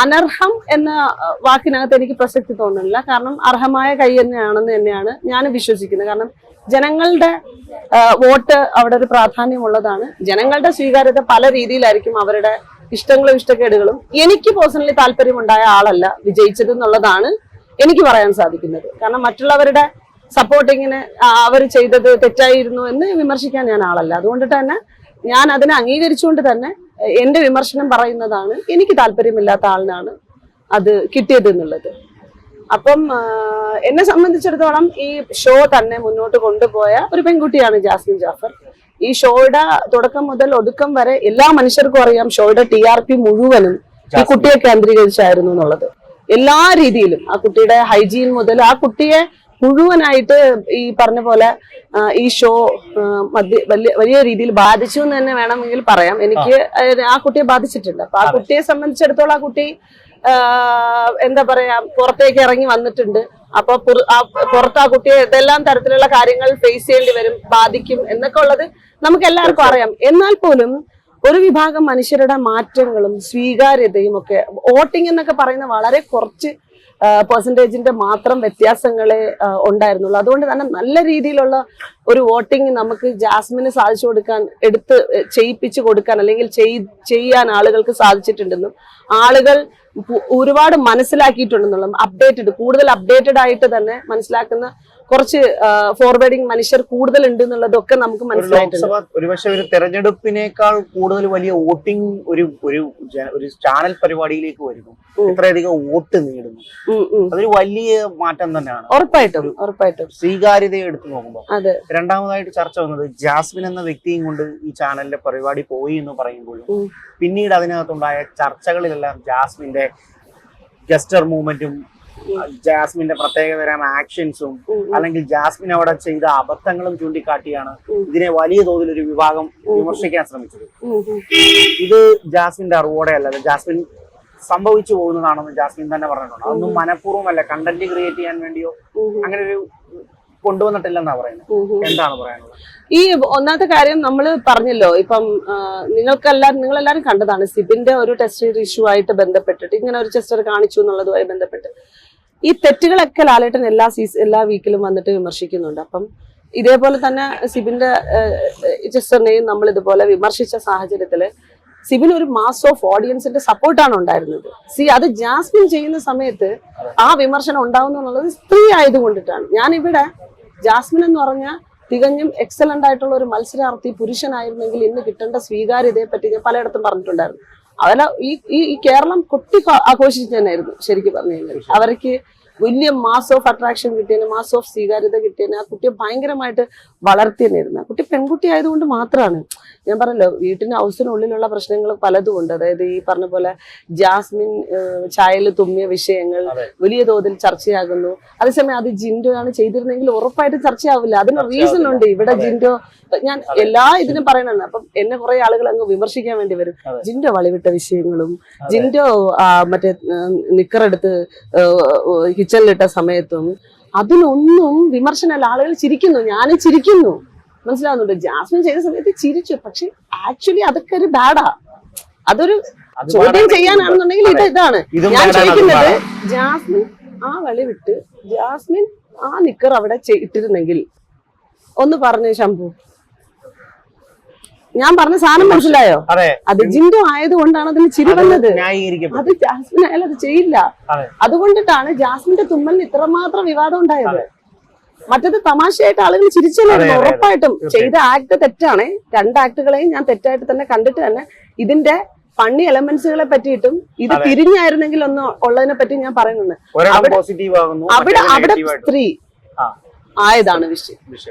അനർഹം എന്ന വാക്കിനകത്ത് എനിക്ക് പ്രസക്തി തോന്നുന്നില്ല. കാരണം അർഹമായ കൈ തന്നെയാണെന്ന് തന്നെയാണ് ഞാൻ വിശ്വസിക്കുന്നത്. കാരണം ജനങ്ങളുടെ വോട്ട് അവിടെ ഒരു പ്രാധാന്യമുള്ളതാണ്. ജനങ്ങളുടെ സ്വീകാര്യത പല രീതിയിലായിരിക്കും അവരുടെ ഇഷ്ടങ്ങളും ഇഷ്ടക്കേടുകളും. എനിക്ക് പേഴ്സണലി താല്പര്യമുണ്ടായ ആളല്ല വിജയിച്ചത് എന്നുള്ളതാണ് എനിക്ക് പറയാൻ സാധിക്കുന്നത്. കാരണം മറ്റുള്ളവരുടെ സപ്പോർട്ടിങ്ങിന് അവർ ചെയ്തത് തെറ്റായിരുന്നു എന്ന് വിമർശിക്കാൻ ഞാൻ ആളല്ല. അതുകൊണ്ട് തന്നെ ഞാൻ അതിനെ അംഗീകരിച്ചുകൊണ്ട് തന്നെ എ- എന്റെ വിമർശനം പറയുന്നതാണ്. എനിക്ക് താല്പര്യമില്ലാത്ത ആളിനാണ് അത് കിട്ടിയത് എന്നുള്ളത്. അപ്പം എന്നെ സംബന്ധിച്ചിടത്തോളം ഈ ഷോ തന്നെ മുന്നോട്ട് കൊണ്ടുപോയ ഒരു പെൺകുട്ടിയാണ് ജാസ്മിൻ ജാഫർ. ഈ ഷോയുടെ തുടക്കം മുതൽ ഒടുക്കം വരെ എല്ലാ മനുഷ്യർക്കും അറിയാം ഷോയുടെ ടി ആർ പി മുഴുവനും ഈ കുട്ടിയെ കേന്ദ്രീകരിച്ചായിരുന്നു എന്നുള്ളത്. എല്ലാ രീതിയിലും ആ കുട്ടിയുടെ ഹൈജീൻ മുതൽ ആ കുട്ടിയെ മുഴുവനായിട്ട് ഈ പറഞ്ഞ പോലെ ഈ ഷോ മധ്യ വലിയ വലിയ രീതിയിൽ ബാധിച്ചു എന്ന് തന്നെ വേണമെങ്കിൽ പറയാം. എനിക്ക് ആ- കുട്ടിയെ ബാധിച്ചിട്ടുണ്ട്. അപ്പൊ ആ കുട്ടിയെ സംബന്ധിച്ചിടത്തോളം ആ കുട്ടി എന്താ പറയാ പുറത്തേക്ക് ഇറങ്ങി വന്നിട്ടുണ്ട്. അപ്പൊ പുറ- പുറത്ത് ആ കുട്ടിയെ ഏതെല്ലാം തരത്തിലുള്ള കാര്യങ്ങൾ ഫേസ് ചെയ്യേണ്ടി വരും ബാധിക്കും എന്നൊക്കെ ഉള്ളത് നമുക്ക് എല്ലാവർക്കും അറിയാം. എന്നാൽ പോലും ഒരു വിഭാഗം മനുഷ്യരുടെ മാറ്റങ്ങളും സ്വീകാര്യതയും ഒക്കെ വോട്ടിംഗ് എന്നൊക്കെ പറയുന്ന വളരെ കുറച്ച് പെർസെന്റേജിന്റെ മാത്രം വ്യത്യാസങ്ങളെ ഉണ്ടായിരുന്നുള്ളൂ. അതുകൊണ്ട് തന്നെ നല്ല രീതിയിലുള്ള ഒരു വോട്ടിംഗ് നമുക്ക് ജാസ്മിന് സാധിച്ചു കൊടുക്കാൻ എടുത്ത് ചെയ്യിപ്പിച്ചു കൊടുക്കാൻ അല്ലെങ്കിൽ ചെയ്യാൻ ആളുകൾക്ക് സാധിച്ചിട്ടുണ്ടെന്നും ആളുകൾ ഒരുപാട് മനസ്സിലാക്കിയിട്ടുണ്ടെന്നുള്ളതും അപ്ഡേറ്റഡ് കൂടുതൽ അപ്ഡേറ്റഡ് ആയിട്ട് തന്നെ മനസ്സിലാക്കുന്ന കുറച്ച് ഫോർവേഡിങ് മനുഷ്യർ കൂടുതൽ ഉണ്ട് എന്നുള്ളതൊക്കെ നമുക്ക് മനസ്സിലായിട്ടുണ്ട്. ഒരുപക്ഷെ ഒരു തെരഞ്ഞെടുപ്പിനേക്കാൾ കൂടുതൽ വലിയ വോട്ടിംഗ് ഒരു ഒരു ഒരു ചാനൽ പരിപാടിയിലേക്ക് വരുന്നു. ഇത്രയധികം വോട്ട് നേടുന്നു. അതൊരു വലിയ മാറ്റം തന്നെയാണ്. ഉറപ്പായിട്ടും ഉറപ്പായിട്ടും. സ്വീകാര്യതയെ എടുത്തു നോക്കുമ്പോൾ അതെ. രണ്ടാമതായിട്ട് ചർച്ച വന്നത് ജാസ്മിൻ എന്ന വ്യക്തിയും കൊണ്ട് ഈ ചാനലിന്റെ പരിപാടി പോയി എന്ന് പറയുമ്പോഴും പിന്നീട് അതിനകത്തുണ്ടായ ചർച്ചകളിലെല്ലാം ജാസ്മിന്റെ ഗസ്റ്റർ മൂവ്മെന്റും ജാസ്മിന്റെ പ്രത്യേകതരം ആക്ഷൻസും. അല്ലെങ്കിൽ ജാസ്മിൻ അവിടെ ചെയ്ത അബദ്ധങ്ങളും ചൂണ്ടിക്കാട്ടിയാണ്. ഇതിനെ വലിയ തോതിൽ ഒരു വിഭാഗം വിമർശിക്കാൻ ശ്രമിച്ചത്. ഇത് ജാസ്മിന്റെ അറിവോടെ അല്ല ജാസ്മിൻ സംഭവിച്ചു പോകുന്നതാണെന്ന് ജാസ്മിൻ തന്നെ പറഞ്ഞിട്ടുണ്ട് അതൊന്നും മനഃപൂർവമല്ല കണ്ടന്റ് ക്രിയേറ്റ് ചെയ്യാൻ വേണ്ടിയോ. അങ്ങനെ ഒരു കൊണ്ടുവന്നിട്ടില്ലെന്നാ പറയുന്നത്. എന്താണ് പറയാനുള്ളത് ഈ ഒന്നാമത്തെ കാര്യം നമ്മൾ പറഞ്ഞല്ലോ ഇപ്പം നിങ്ങൾക്കെല്ലാവരും നിങ്ങളെല്ലാവരും കണ്ടതാണ് സിബിന്റെ ഒരു ടെസ്റ്റ് ഇഷ്യൂ ആയിട്ട് ബന്ധപ്പെട്ടിട്ട് ഇങ്ങനെ ഒരു ടെസ്റ്റർ കാണിച്ചു എന്നുള്ളതുമായി ബന്ധപ്പെട്ട് ഈ തെറ്റുകളൊക്കെ ലാലേട്ടൻ എല്ലാ സീസ് എല്ലാ വീക്കിലും വന്നിട്ട് വിമർശിക്കുന്നുണ്ട്. അപ്പം ഇതേപോലെ തന്നെ സിബിന്റെ ടെസ്റ്ററിനെയും നമ്മൾ ഇതുപോലെ വിമർശിച്ച സാഹചര്യത്തിൽ സിബിൻ ഒരു മാസ് ഓഫ് ഓഡിയൻസിന്റെ സപ്പോർട്ടാണ് ഉണ്ടായിരുന്നത്. സി അത് ജാസ്മിൻ ചെയ്യുന്ന സമയത്ത് ആ വിമർശനം ഉണ്ടാവുന്നു എന്നുള്ളത് സ്ത്രീ ആയതുകൊണ്ടിട്ടാണ് ഞാൻ ജാസ്മിൻ എന്ന് പറഞ്ഞ തികഞ്ഞും എക്സലന്റ് ആയിട്ടുള്ള ഒരു മത്സരാർത്ഥി പുരുഷനായിരുന്നെങ്കിൽ ഇന്ന് കിട്ടേണ്ട സ്വീകാര്യതയെ പറ്റി ഞാൻ പലയിടത്തും പറഞ്ഞിട്ടുണ്ടായിരുന്നു. അതല്ല ഈ ഈ കേരളം കൊട്ടി ആഘോഷിച്ചു തന്നെയായിരുന്നു ശരിക്കും പറഞ്ഞു കഴിഞ്ഞാൽ. അവർക്ക് വലിയ മാസ് ഓഫ് അട്രാക്ഷൻ കിട്ടിയതിന് മാസ് ഓഫ് സ്വീകാര്യത കിട്ടിയതിന് ആ കുട്ടിയെ ഭയങ്കരമായിട്ട് വളർത്തി തന്നെയായിരുന്നു ആ കുട്ടി പെൺകുട്ടി ആയതുകൊണ്ട് മാത്രമാണ് ഞാൻ പറഞ്ഞല്ലോ വീട്ടിന് ഹൗസിനുള്ളിലുള്ള പ്രശ്നങ്ങൾ പലതും ഉണ്ട്. അതായത് ഈ പറഞ്ഞ പോലെ ജാസ്മിൻ ചായയിൽ തുമ്മിയ വിഷയങ്ങൾ വലിയ തോതിൽ ചർച്ചയാകുന്നു. അതേസമയം അത് ജിൻഡോ ആണ് ചെയ്തിരുന്നെങ്കിൽ ഉറപ്പായിട്ട് ചർച്ചയാവില്ല. അതിന് റീസൺ ഉണ്ട് ഇവിടെ ജിൻഡോ. ഞാൻ എല്ലാ ഇതിനും പറയണതാണ്. അപ്പം എന്നെ കുറെ ആളുകൾ അങ്ങ് വിമർശിക്കാൻ വേണ്ടി വരും. ജിൻഡോ വളിവിട്ട വിഷയങ്ങളും ജിൻഡോ മറ്റേ നിക്കറെടുത്ത് കിച്ചണിലിട്ട സമയത്തും അതിനൊന്നും വിമർശനമല്ല. ആളുകൾ ചിരിക്കുന്നു. ഞാനും ചിരിക്കുന്നു. മനസ്സിലാവുന്നുണ്ട്. ജാസ്മിൻ ചെയ്ത സമയത്ത് ചിരിച്ചു. പക്ഷെ ആക്ച്വലി അതൊക്കെ ഒരു ബാഡാ അതൊരു ചോദ്യം ചെയ്യാനാണെന്നുണ്ടെങ്കിൽ ഇത് ഇതാണ്. ഞാൻ ചോദിക്കുന്നത് ജാസ്മിൻ ആ വളി വിട്ട് ജാസ്മിൻ ആ നിക്കർ അവിടെ ഇട്ടിരുന്നെങ്കിൽ ഒന്ന് പറഞ്ഞു ശംഭു. ഞാൻ പറഞ്ഞ സാധനം മനസ്സിലായോ? അതെ. ജിന്ദു ആയതുകൊണ്ടാണ് അതിന് ചിരി വന്നത് അത് ജാസ്മിൻ ആയാലും അത് ചെയ്യില്ല. അതെ. അതുകൊണ്ടിട്ടാണ് ജാസ്മിന്റെ തുമ്മലിന് ഇത്രമാത്രം വിവാദം ഉണ്ടായത്. മറ്റത് തമാശയായിട്ട് ആളുകൾ അതെ. ഉറപ്പായിട്ടും. ചെയ്ത ആക്ട് തെറ്റാണ്. രണ്ട് ആക്ടുകളെയും ഞാൻ തെറ്റായിട്ട് തന്നെ കണ്ടിട്ട് തന്നെ ഇതിന്റെ ഫണ്ണി എലമെന്റ്സുകളെ പറ്റിയിട്ടും ഇത്. തിരിഞ്ഞായിരുന്നെങ്കിൽ ഒന്ന് ഉള്ളതിനെ പറ്റി ഞാൻ പറയുന്നുണ്ട്. അവിടെ- അവിടെ സ്ത്രീ ആയതാണ് വിഷയം.